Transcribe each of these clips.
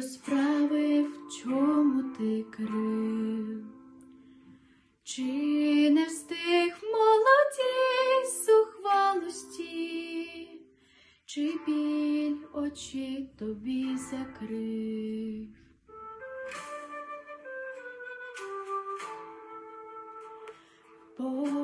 розправи, в чому ти крив, чи не встиг в молоді сухвалості, чи біль очі тобі закрив? Бо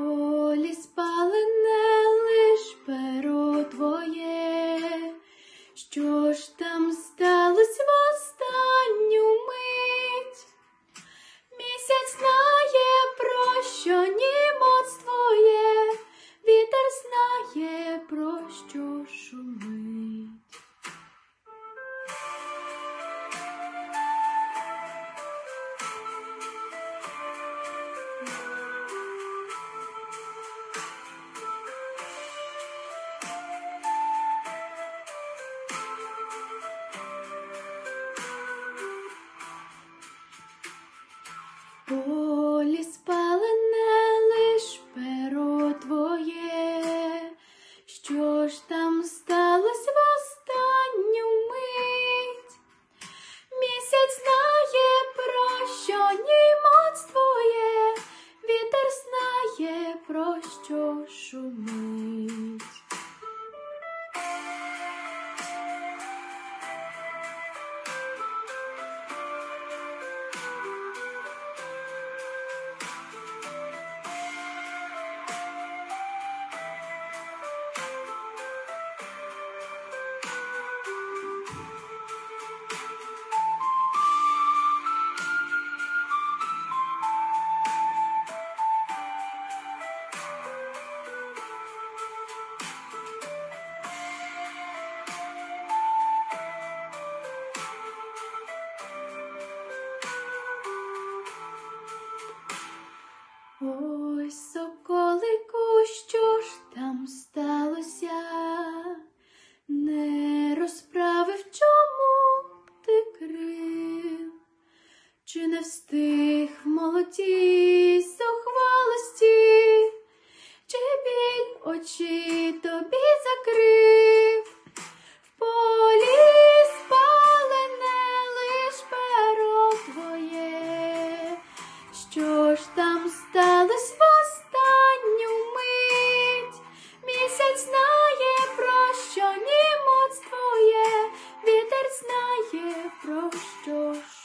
Ooh. Ой, соколику, що ж там сталося, не розправив, чому ти крив, чи не встиг в молоді зухвалості, чи біль очі тобі закрив? Що ж там? approach door.